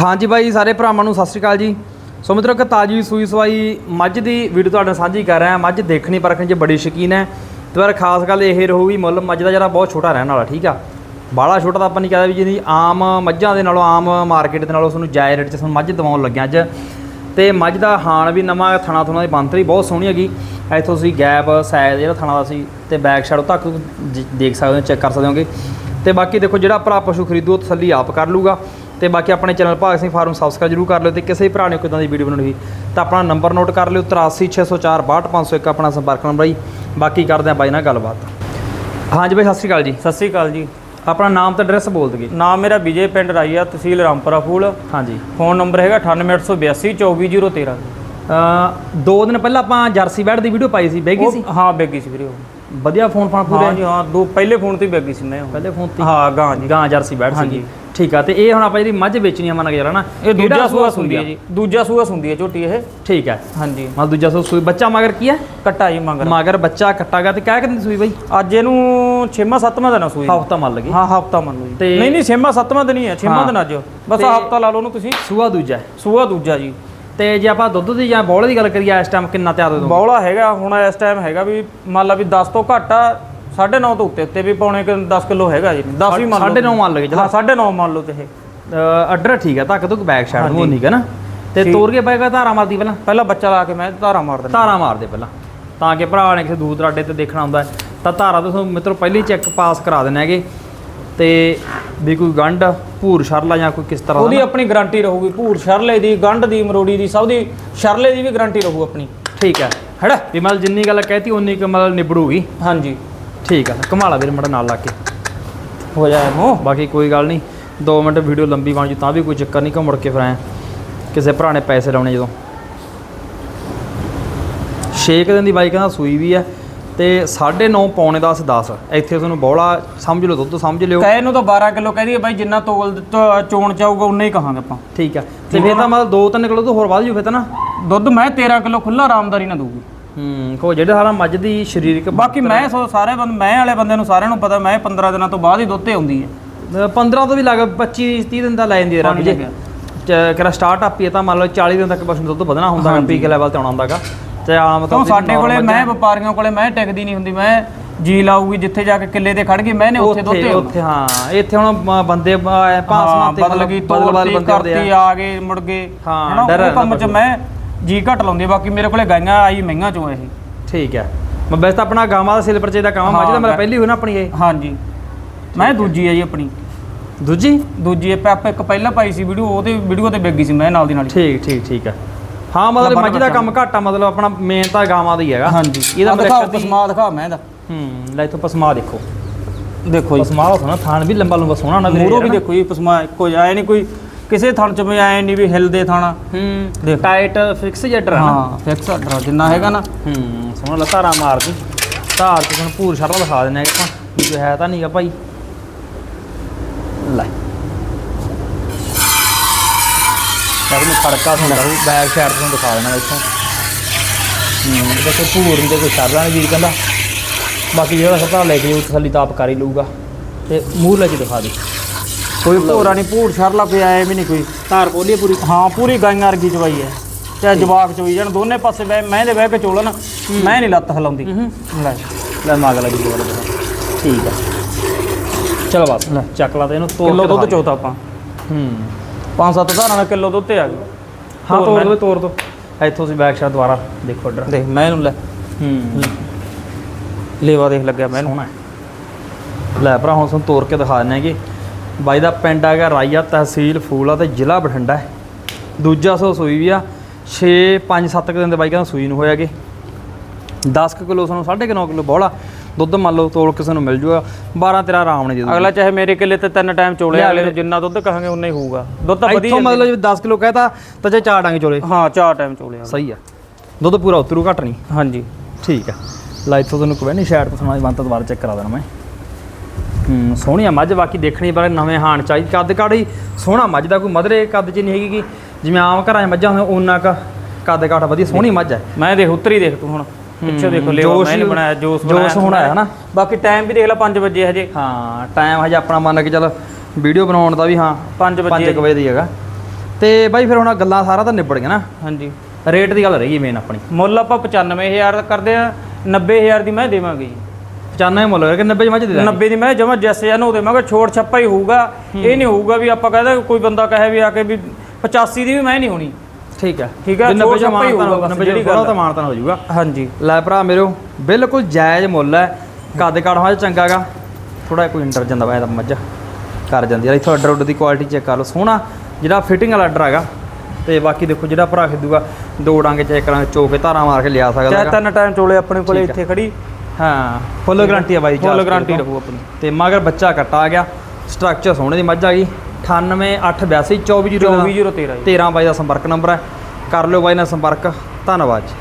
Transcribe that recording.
ਹਾਂਜੀ ਬਾਈ, ਸਾਰੇ ਭਰਾਵਾਂ ਨੂੰ ਸਤਿ ਸ਼੍ਰੀ ਅਕਾਲ ਜੀ। ਸੋ ਮਿੱਤਰੋ, ਇੱਕ ਤਾਜੀ ਸੂਈ ਸਵਾਈ ਮੱਝ ਦੀ ਵੀਡੀਓ ਤੁਹਾਡੇ ਨਾਲ ਸਾਂਝੀ ਕਰ ਰਿਹਾ। ਮੱਝ ਦੇਖਣੀ ਪਰਖਣ 'ਚ ਬੜੀ ਸ਼ੌਕੀਨ ਹੈ। ਤੇ ਪਰ ਖਾਸ ਗੱਲ ਇਹ ਰਹੂਗੀ, ਮੁੱਲ ਮੱਝ ਦਾ ਜਿਹੜਾ ਬਹੁਤ ਛੋਟਾ ਰਹਿਣ ਵਾਲਾ, ਠੀਕ ਆ? ਬਾਹਲਾ ਛੋਟਾ ਤਾਂ ਆਪਾਂ ਨਹੀਂ ਕਹਦਾ ਵੀ ਜਿਹਦੀ ਆਮ ਮੱਝਾਂ ਦੇ ਨਾਲੋਂ, ਆਮ ਮਾਰਕੀਟ ਦੇ ਨਾਲੋਂ ਤੁਹਾਨੂੰ ਜਾਇ ਰੇਟ 'ਚ ਤੁਹਾਨੂੰ ਮੱਝ ਦਵਾਉਣ ਲੱਗਿਆ ਅੱਜ। ਤੇ ਮੱਝ ਦਾ ਹਾਣ ਵੀ ਨਵਾਂ ਥਣਾ ਥੁਣਾ ਦੀ ਬੰਤਰੀ ਬਹੁਤ ਸੋਹਣੀ ਹੈਗੀ। ਇੱਥੋਂ ਤੁਸੀਂ ਗੈਪ ਸਾਈਜ਼ ਜਿਹੜਾ ਥਣਾ ਦਾ ਸੀ ਤੇ ਬੈਕ ਸਾਈਡ ਤੱਕ ਜ- ਦੇਖ ਸਕਦੇ ਹੋ ਚੈੱਕ ਕਰ ਸਕਦੇ ਹੋਗੇ। ਤੇ ਬਾਕੀ ਦੇਖੋ, ਜਿਹੜਾ ਭਰਾ ਪਸ਼ੂ ਖਰੀਦੂ, ਉਹ ਤਸੱਲੀ ਆਪ ਕਰ ਲੂਗਾ ਤੇ ਬਾਕੀ ਆਪਣੇ ਚੈਨਲ ਭਾਗ ਸਿੰਘ ਫਾਰਮ ਸਬਸਕ੍ਰਾਈਬ ਜਰੂਰ ਕਰ ਲਿਓ ਤੇ ਕਿਸੇ ਵੀ ਭਰਾ ਨੇ ਕੋਈ ਇਦਾਂ ਦੀ ਵੀਡੀਓ ਬਣਾਉਣੀ ਹੋਈ ਤਾਂ ਆਪਣਾ ਨੰਬਰ ਨੋਟ ਕਰ ਲਿਓ 8360462501 ਆਪਣਾ ਸੰਪਰਕ ਨੰਬਰ ਜੀ। ਬਾਕੀ ਕਰਦੇ ਆ ਬਾਈ ਨਾਲ ਗੱਲਬਾਤ। ਹਾਂਜੀ ਬਾਈ ਸਤਿ ਸ਼੍ਰੀ ਅਕਾਲ ਜੀ। ਸਤਿ ਸ੍ਰੀ ਅਕਾਲ ਜੀ। ਆਪਣਾ ਨਾਮ ਤੇ ਐਡਰੈਸ ਬੋਲ ਦਗੇ ਨਾਮ ਮੇਰਾ ਵਿਜੇ ਪਿੰਡ ਰਾਈਆ ਤਹਿਸੀਲ ਰਾਮਪੁਰਾ ਫੂਲ। ਹਾਂਜੀ ਫੋਨ ਨੰਬਰ ਹੈਗਾ 98882 24013 ਅ ਦੋ ਦਿਨ ਪਹਿਲਾਂ ਆਪਾਂ ਜਰਸੀ ਬੈਡ ਦੀ ਵੀਡੀਓ ਪਾਈ ਸੀ ਬੈਗੀ ਸੀ? ਹਾਂ ਬੈਗੀ ਸੀ ਵੀਰੇ ਵਧੀਆ ਫੋਨ ਫਾਨ ਪੂਰੇ? ਹਾਂ ਜੀ ਹਾਂ ਦੋ ਪਹਿਲੇ ਫੋਨ ਤੇ ਬੈਗੀ ਸੀ ਮੈਂ। ਪਹਿਲੇ ਫੋਨ ਤੇ ਹਾਂ? ਗਾਂ ਜੀ। ਗਾਂ ਜਰਸੀ ਬੈਡ ਹਾਂਜੀ। ਠੀਕ ਆ ਤੇ ਇਹ ਹੁਣ ਆਪਾਂ ਜਿਹੜੀ ਮੱਝ ਵੇਚਣੀ ਆ ਮੰਨ ਕੇ ਚੱਲਣਾ ਇਹ ਦੂਜਾ ਸੂਆ ਸੁੰਦੀ ਹੈ ਜੀ। ਦੂਜਾ ਸੂਆ ਸੁੰਦੀ ਹੈ ਝੋਟੀ ਇਹ। ਠੀਕ ਹੈ ਹਾਂਜੀ। ਮਾ ਦੂਜਾ ਸੂ ਸੂਈ ਬੱਚਾ ਮਗਰ ਕੀ ਹੈ ਕੱਟਾ ਜੀ ਮੰਗਰ। ਮਗਰ ਬੱਚਾ ਕੱਟਾਗਾ ਤੇ ਕਹਿ ਕਿੰਨੀ ਸੂਈ ਬਾਈ? ਅੱਜ ਇਹਨੂੰ 6ਵਾਂ 7ਵਾਂ ਦਿਨ ਆ ਸੂਈ। ਨੂੰ। ਹਫਤਾ ਮੰਨ ਲਗੇ ਹਾਂ ਹਫਤਾ ਮੰਨ ਲਓ ਜੀ ਨਹੀਂ ਨਹੀਂ 6ਵਾਂ 7ਵਾਂ ਦਿਨ ਹੀ ਹੈ 6ਵਾਂ ਹਾਂ। ਦਿਨ ਅੱਜ। ਬਸ ਹਫਤਾ ਲਾ ਲਓ ਉਹਨੂੰ ਤੁਸੀਂ। ਸੂਆ ਦੂਜਾ ਹੈ। ਸੂਆ ਦੂਜਾ ਜੀ। ਤੇ ਜੇ ਆਪਾਂ ਦੁੱਧ ਦੀ ਜਾਂ ਬੋਲੇ ਦੀ ਗੱਲ ਕਰੀਏ ਇਸ ਟਾਈਮ ਕਿੰਨਾ ਤਿਆਰ ਦੋ ਬੌਲਾ ਹੈਗਾ ਹੁਣ ਇਸ ਟਾਈਮ ਹੈਗਾ ਵੀ ਮੰਨ ਲਾ ਵੀ 10 ਤੋਂ ਘੱਟ ਆ 9.5 ਤੋਂ ਉੱਤੇ ਉੱਤੇ ਵੀ ਪੌਣੇ ਕਿ 10 ਕਿਲੋ ਹੈਗਾ ਜੀ। 10 ਵੀ ਮੰਨ ਲਓ ਸਾਢੇ ਨੌ ਮੰਨ ਲਗੇ ਹਾਂ 9.5 ਮੰਨ ਲਓ ਤੇ ਇਹ ਅੱਡਰ ਠੀਕ ਹੈ ਧੱਕ ਧੁੱਕ ਬੈਕ ਸਾਈਡ ਨੂੰ। ਨਹੀਂ ਹੈ ਨਾ? ਤੇ। ਤੋੜ ਕੇ ਪਾਏਗਾ ਧਾਰਾ ਮਾਰਦੀ ਪਹਿਲਾਂ? ਪਹਿਲਾਂ ਬੱਚਾ ਲਾ ਕੇ ਮੈਂ ਧਾਰਾ ਮਾਰ ਦਿੰਦਾ। ਧਾਰਾ ਮਾਰਦੇ ਪਹਿਲਾਂ। ਤਾਂ ਕਿ ਭਰਾ ਨੇ ਕਿਸੇ ਦੂਰ ਦਰਾਡੇ ਤੇ ਦੇਖਣਾ ਹੁੰਦਾ। ਤਾਂ ਧਾਰਾ ਤੁਸੀਂ ਮਿੱਤਰੋ ਪਹਿਲੀ ਚੈੱਕ ਪਾਸ ਕਰਾ ਦੇਣਾ ਹੈਗੇ। ਤੇ ਵੀ ਕੋਈ ਗੰਢ ਭੂਰ ਸ਼ਰਲਾ ਜਾਂ ਕੋਈ ਕਿਸ ਤਰ੍ਹਾਂ ਦਾ ਉਹਦੀ। ਆਪਣੀ ਗਾਰੰਟੀ ਰਹੂਗੀ। ਭੂਰ ਸ਼ਰਲੇ ਦੀ ਗੰਢ ਦੀ ਮਰੋੜੀ ਦੀ ਸਭ ਦੀ ਸ਼ਰਲੇ ਦੀ ਵੀ ਗਾਰੰਟੀ ਰਹੂ ਆਪਣੀ। ਠੀਕ ਹੈ। ਹੈੜਾ? ਵੀ ਮਤਲਬ ਜਿੰਨੀ ਗੱਲ ਕਹਿਤੀ ਉਨੀ ਕੁ ਮਤਲਬ ਨਿਬੜੂਗੀ। ਹਾਂਜੀ। ਠੀਕ ਹੈ ਕਮਾਲਾ ਵੀਰ ਮੜਾ ਨਾਲ ਲਾ ਕੇ। ਹੋ ਜਾਏ ਮੋ ਬਾਕੀ ਕੋਈ ਗੱਲ ਨਹੀਂ 2 ਮਿੰਟ ਵੀਡੀਓ ਲੰਬੀ ਬਣ ਜੂ ਤਾਂ ਵੀ ਕੋਈ ਚੱਕਰ ਨਹੀਂ ਕਿ ਮੁੜ ਕੇ ਫਿਰ ਐਂ ਕਿਸੇ ਭਰਾ ਨੇ ਪੈਸੇ ਲਾਉਣੇ ਜਦੋਂ। 6 ਦਿਨ ਦੀ ਬਾਈ ਕਹਿੰਦਾ ਸੂਈ ਵੀ ਹੈ ਤੇ 9.5 ਪੌਣੇ 10 10 ਇੱਥੇ ਤੁਹਾਨੂੰ ਬੋਲਾ ਸਮਝ ਲਓ ਦੁੱਧ ਸਮਝ ਲਿਓ। ਕਹੇ ਨੂੰ ਤਾਂ 12 ਕਿਲੋ ਕਹਦੀ ਬਾਈ ਜਿੰਨਾ ਤੋਲ ਚੋਣ ਚਾਹੂਗਾ ਉਨਾ ਹੀ ਕਹਾਂਗੇ ਆਪਾਂ। ਠੀਕ ਹੈ ਤੇ ਫਿਰ ਤਾਂ ਮਤਲਬ 2-3 ਕਿਲੋ ਤੋਂ ਹੋਰ ਵੱਧ ਜੂ ਫਿਰ ਤਾਂ ਨਾ। ਦੁੱਧ ਮੈਂ 13 ਕਿਲੋ ਖੁੱਲਾ ਆਰਾਮਦਾਰੀ ਨਾਲ ਦਊਗੀ। ਹੂੰ ਕੋ ਜਿਹੜੇ ਸਾਰਾ ਮੱਝ ਦੀ ਸਰੀਰਕ ਬਾਕੀ ਮੈਂ ਸੋ ਸਾਰੇ ਬੰਦੇ ਮੈਂ ਵਾਲੇ ਬੰਦੇ ਨੂੰ ਸਾਰਿਆਂ ਨੂੰ ਪਤਾ ਮੈਂ 15 ਦਿਨਾਂ ਤੋਂ ਬਾਅਦ ਹੀ ਦੁੱਧ ਤੇ ਆਉਂਦੀ ਹੈ। 15 ਤੋਂ ਵੀ ਲੱਗ 25 30 ਦਿਨ ਦਾ ਲੈ ਜਾਂਦੀ ਹੈ ਰੱਬ। ਜੇ। ਕਿਹੜਾ ਸਟਾਰਟ ਅਪ ਹੀ ਤਾਂ ਮੰਨ ਲਓ 40 ਦਿਨ ਤੱਕ ਬਸ ਦੁੱਧ ਵਧਣਾ ਹੁੰਦਾ ਹੈ ਪੀਕ ਲੈਵਲ ਤੇ ਆਉਣਾ ਹੁੰਦਾਗਾ। ਤੇ ਤੌਰ ਤੇ ਸਾਡੇ ਕੋਲੇ ਮੈਂ ਵਪਾਰੀਆਂ ਕੋਲੇ ਮੈਂ ਟਿਕਦੀ ਨਹੀਂ ਹੁੰਦੀ ਮੈਂ ਜੀ ਲਾਊਗੀ ਜਿੱਥੇ ਜਾ ਕੇ ਕਿੱਲੇ ਤੇ ਖੜ ਗਈ ਮੈਂ ਨੇ ਉੱਥੇ ਦੁੱਧ ਉੱਥੇ ਹਾਂ ਇੱਥੇ ਹੁਣ ਬੰਦੇ ਪਾਸਮਾਂ ਤੇ ਬਦਲ ਗਈ ਆਉਂਦੇ ਕਰਤੀ ਆ ਆ ਗਏ ਮੁੜ ਗਏ। ਹਾਂ, ਡਰ ਕੰਮ ਚ ਪਸ਼ੂ। ਮੈਂ ਜੀ ਘਟ ਲਾਉਂਦੀ ਬਾਕੀ ਮੇਰੇ ਕੋਲੇ ਗਾਈਆਂ ਆਈ ਮਹੀਆਂ ਚੋਂ ਇਹ। ਠੀਕ ਹੈ ਮੈਂ ਵੈਸੇ ਤਾਂ ਆਪਣਾ ਗਾਵਾਂ ਦਾ ਸਿਲ ਪਰਚੇ ਦਾ ਕੰਮ ਆ, ਮੱਝ ਦਾ ਹਾਂ, ਮੇਰਾ ਪਹਿਲੀ ਹੋਈ ਨਾ ਆਪਣੀ ਇਹ। ਹਾਂਜੀ। ਮੈਂ ਦੂਜੀ ਹੈ ਜੀ ਆਪਣੀ। ਦੂਜੀ? ਦੂਜੀ ਇਹ ਆਪਾਂ ਇੱਕ ਪਹਿਲਾਂ ਪਾਈ ਸੀ ਵੀਡੀਓ ਉਹਦੇ ਵੀਡੀਓ ਤੇ ਵੇਗੀ ਸੀ ਮੈਂ ਨਾਲ ਦੀ ਨਾਲ। ਠੀਕ ਠੀਕ ਠੀਕ ਹੈ ਹਾਂ ਮਤਲਬ ਮੱਝ ਦਾ ਕੰਮ ਘੱਟ ਆ ਮਤਲਬ ਆਪਣਾ ਮੇਨ ਤਾਂ ਗਾਵਾਂ ਦਾ ਹੀ ਹੈਗਾ। ਹਾਂਜੀ। ਇਹਦਾ ਦਿਖਾਓ ਪਸਮਾ ਦਿਖਾ ਮੈਂ ਦਾ ਹੂੰ ਲੈ ਇੱਥੋਂ ਪਸਮਾ ਦੇਖੋ। ਦੇਖੋ ਜੀ। ਪਸਮਾ ਸੋਹਣਾ ਥਾਨ ਵੀ ਲੰਬਾ ਲੰਬਾ ਸੋਹਣਾ ਨਾ ਮੂਰੋ ਵੀ। ਦੇਖੋ ਜੀ ਪਸਮਾ ਇੱਕੋ ਜਿਹਾ ਐ ਨਹੀਂ ਕੋਈ ਕਿਸੇ ਥਣ ਚ ਵੀ ਐ ਨਹੀਂ ਵੀ ਹਿਲਦੇ ਥਾਣਾ। ਹੂੰ ਦੇਖ। ਟਾਈਟ ਫਿਕਸ ਜੈਟਰ ਹੈ ਨਾ। ਹਾਂ ਫਿਕਸ ਆਰਡਰ ਜਿੰਨਾ ਹੈਗਾ ਨਾ। ਹੂੰ ਸੋਹਣਾ ਲਤਾਰਾ ਮਾਰਦੀ ਧਾਰ ਤੇ ਤੁਹਾਨੂੰ ਪੂਰ ਸ਼ਰਲਾ ਦਿਖਾ ਦਿੰਦੇ ਆ ਆਪਾਂ ਵੀ ਕੋਈ ਹੈ ਤਾਂ ਨਹੀਂਗਾ ਭਾਈ। ਲੈ। ਤਾਂ ਨੂੰ ਖੜਕਾ ਸੁਣਦਾ ਉਹ ਬੈਕ ਸਾਈਡ ਤੋਂ ਦਿਖਾ ਦੇਣਾ ਇੱਥੋਂ। ਹੂੰ ਇਹਦਾ ਕੋਈ ਪੂਰ ਨਹੀਂ ਤੇ ਕੋਈ ਨਹੀਂ ਵੀਰ ਕਹਿੰਦਾ। ਬਾਕੀ ਜਿਹੜਾ ਸਪਾ ਲੈ ਕੇ ਉਹ ਤਸੱਲੀ ਤਾਂ ਆਪ ਕਰ ਹੀ ਲਊਗਾ। ਤੇ ਮੂੰਹ ਲੈ ਕੇ ਦਿਖਾ ਦੇ। ਕੋਈ ਭੋਰਾ ਨਹੀਂ ਭੂਰ ਸ਼ਰਲਾ ਕੋਈ ਐ ਵੀ ਨਹੀਂ ਕੋਈ। ਧਾਰ ਪੋਲੀ ਪੂਰੀ। ਹਾਂ ਪੂਰੀ ਗਾਈਆਂ ਵਰਗੀ ਚਵਾਈ ਹੈ ਚਾਹੇ ਜਵਾਕ ਚੋਈ ਜਾਣ ਦੋਨੇ ਪਾਸੇ ਬਹਿ ਮੈਂ ਦੇ ਬਹਿ ਕੇ ਚੋਲਣ ਮੈਂ ਨਹੀਂ ਲੱਤ ਹਿਲਾਉਂਦੀ। ਲੈ। ਲੈ ਮਗ ਲੱਗੀ ਜੀ ਵਾਲਾ ਠੀਕ ਆ ਚਲੋ ਬਸ ਲੈ। ਚੱਕ ਲਾ ਤੇ ਇਹਨੂੰ ਤੋੜ ਕਿਲੋ ਦੁੱਧ ਚੋਤਾ ਆਪਾਂ। ਦੇ। ਹੂੰ। ਪੰਜ ਸੱਤ ਧਾਰਾਂ ਨਾਲ ਕਿਲੋ ਦੁੱਧ ਤੇ ਆ ਗਈ। ਹਾਂ ਤੋੜ ਦੋ ਤੋੜ ਦੋ। ਇੱਥੋਂ ਅਸੀਂ ਬੈਕ ਸ਼ਾਟ ਦੁਬਾਰਾ ਦੇਖੋ ਇੱਧਰ। ਦੇਖ ਮੈਂ ਇਹਨੂੰ ਲੈ। ਹੂੰ। ਲੇਵਾ ਦੇਖ ਲੱਗਿਆ ਮੈਂ ਇਹਨੂੰ। ਲੈ ਭਰਾ ਹੁਣ ਤੁਹਾਨੂੰ ਤੋੜ ਕੇ ਦਿਖਾ ਦਿੰਦੇ ਹੈਗੇ ਬਾਈ ਦਾ ਪਿੰਡ ਹੈਗਾ ਰਾਈਆ ਤਹਿਸੀਲ ਫੂਲਾ ਤੇ ਜ਼ਿਲ੍ਹਾ ਬਠਿੰਡਾ ਹੈ। ਦੂਜਾ ਸੋ ਸੂਈ ਵੀ ਆ। 6 5 7 ਦਿਨ ਦੇ ਬਾਈ ਕਹਿੰਦਾ ਸੂਈ ਨੂੰ ਹੋਇਆਗੇ 10 ਕਿਲੋ ਸਾਨੂੰ 9.5 ਕਿਲੋ ਬੋਲਾ ਦੁੱਧ ਮੰਨ ਲਓ ਤੋਲ ਕਿਸੇ ਨੂੰ ਮਿਲ ਜੂਗਾ। 12 13 ਆਰਾਮ ਨੇ ਦੇ ਦੂਗਾ। ਅਗਲਾ ਚਾਹੇ ਮੇਰੇ ਕਿੱਲੇ ਤੇ ਤਿੰਨ ਟਾਈਮ ਚੋਲੇ ਅਗਲੇ ਨੂੰ ਜਿੰਨਾ ਦੁੱਧ ਕਹਾਂਗੇ ਉਨਾ ਹੀ ਹੋਊਗਾ। ਦੁੱਧ ਤਾਂ ਵਧੀਆ ਇੱਥੋਂ ਮਤਲਬ ਜੇ 10 ਕਿਲੋ ਕਹਤਾ ਤਾਂ ਜੇ ਚਾਰ ਡਾਂਗੇ ਚੋਲੇ। ਹਾਂ ਚਾਰ ਟਾਈਮ ਚੋਲੇ ਆ। ਸਹੀ ਆ। ਦੁੱਧ ਪੂਰਾ ਉਤਰੂ ਘਟ ਨਹੀਂ। ਹਾਂਜੀ। ਠੀਕ ਆ। ਲੈ ਇੱਥੋਂ ਤੁਹਾਨੂੰ ਕੋਈ ਨਹੀਂ ਸ਼ਾਇਦ ਤੋਂ ਸੁਣਾ ਬੰਤ ਦੁਬਾਰਾ ਚੈੱਕ ਕਰਾ ਦੇਣਾ ਮੈਂ। ਹੂੰ ਸੋਹਣੀ ਆ ਮੱਝ ਬਾਕੀ ਦੇਖਣੀ ਬਾਰੇ ਨਵੇਂ ਹਾਣ ਚਾਹੀਦੀ। ਕੱਦ ਕਾੜੀ ਸੋਹਣਾ ਮੱਝ ਦਾ ਕੋਈ ਮਧਰੇ ਕੱਦ ਚ ਨਹੀਂ ਹੈਗੀ ਕਿ ਜਿਵੇਂ ਆਮ ਘਰਾਂ 'ਚ ਮੱਝਾਂ ਹੁੰਦੀਆਂ ਉਹਨਾਂ ਕ ਕੱਦ ਕਾਠ ਵਧੀਆ ਸੋਹਣੀ ਮੱਝ ਹੈ ਮੈਂ ਦੇਖ ਉੱਤਰੀ ਦੇਖ ਤੂੰ ਹੁਣ। ਪਿੱਛੇ ਦੇਖੋ ਲੇਵਾ ਜੋਸ਼ ਮੈਂ ਨਹੀਂ ਬਣਾਇਆ ਜੋਸ਼ ਜੋਸ਼ ਬਣਾਇਆ ਹੋਣਾ ਹੈ ਨਾ। ਬਾਕੀ ਟਾਈਮ ਵੀ ਦੇਖ ਲੈ 5 ਵਜੇ ਹਜੇ। ਹਾਂ ਟਾਈਮ ਹਜੇ ਆਪਣਾ ਮੰਨ ਕੇ ਚੱਲ ਵੀਡੀਓ ਬਣਾਉਣ ਦਾ ਵੀ ਹਾਂ 5 5 ਵਜੇ ਵਜੇ ਦੀ ਹੈਗਾ। ਤੇ ਬਾਈ ਫਿਰ ਹੁਣ ਗੱਲਾਂ ਸਾਰਾ ਤਾਂ ਨਿਬੜ ਗਿਆ ਨਾ। ਹਾਂਜੀ। ਰੇਟ ਦੀ ਗੱਲ ਰਹਿ ਮੇਨ ਆਪਣੀ। ਮੁੱਲ ਆਪਾਂ 95000 ਦਾ ਕਰਦੇ ਆ 90000 ਦੀ ਮੈਂ ਦੇਵਾਂਗੇ। ਜੀ 95 ਮੁੱਲ ਕਰਕੇ 90 ਚ ਮੱਝ ਦੇ ਦਾਂਗੇ 90 ਦੀ ਮੈਂ ਜਮਾ ਜੈਸੇ ਇਹਨੂੰ ਦੇਵਾਂਗੇ ਛੋੜ ਛੱਪਾ ਹੀ ਹੋਊਗਾ। ਇਹ ਨਹੀਂ ਹੋਊਗਾ ਵੀ ਆਪਾਂ ਕਹਿੰਦਾ ਕੋਈ ਬੰਦਾ ਕਹੇ ਵੀ ਆ ਕੇ ਵੀ 85 ਦੀ ਵੀ ਮੈਂ ਨਹੀਂ ਹੋਣੀ। ਠੀਕ ਹੈ। ਠੀਕ ਹੈ, 90 ਛੋਟ ਚ ਛੱਪਾ ਹੀ ਮਾਨਤਾਨ ਹੋਊਗਾ ਬਸ, 90 ਜਿਹੜੀ ਚ ਗੱਲ ਤਾਂ ਮਾਨਤਾਨ ਹੋ ਜਾਊਗਾ। ਹਾਂਜੀ। ਲੈ ਭਰਾ ਮੇਰੋ ਬਿਲਕੁਲ ਜਾਇਜ਼ ਮੁੱਲ ਹੈ। ਕੱਦ ਕਾਠ ਮੱਝ ਚੰਗਾਗਾ ਥੋੜਾ ਕੋਈ ਇੰਟਰ ਜਾਂਦਾ ਵਾ ਇਹਦਾ ਮੱਝ ਕਰ ਜਾਂਦੀ ਹੈ। ਇੱਥੋਂ ਅੱਡਰ ਉੱਡ ਦੀ ਕੁਆਲਿਟੀ ਚੈੱਕ ਕਰ ਲਓ। ਸੋਹਣਾ ਜਿਹੜਾ ਫਿਟਿੰਗ ਵਾਲਾ ਅੱਡਰ ਹੈਗਾ। ਤੇ ਬਾਕੀ ਦੇਖੋ ਜਿਹੜਾ ਭਰਾ ਖਿੱਦੂਗਾ ਦੋ ਡਾਂਗੇ ਚੈੱਕ ਕਰਾਂ ਚੋਕੇ ਧਾਰਾਂ ਮਾਰ ਕੇ ਲਿਆ ਸਕਦਾ ਚਾਹੇ। ਤਿੰਨ ਟਾਈਮ ਚੋਲੇ ਆਪਣੇ ਕੋਲੇ। ਇੱਥੇ ਖੜੀ। ਹਾਂ ਫੁੱਲ ਗਾਰੰਟੀ ਆ ਬਾਈ ਫੁੱਲ ਗਾਰੰਟੀ। ਰਹੂ ਆਪਣੀ। ਤੇ। ਮਗਰ ਬੱਚਾ ਕੱਟਾ ਆ ਗਿਆ ਸਟਰਕਚਰ ਸੋਹਣੇ ਦੀ ਮੱਝ ਆ ਗਈ। 9882 24 24013 ਜੀ। 13 ਬਾਈ ਦਾ ਸੰਪਰਕ ਨੰਬਰ ਹੈ। ਕਰ ਲਿਓ ਬਾਈ ਨਾਲ ਸੰਪਰਕ। ਧੰਨਵਾਦ ਜੀ।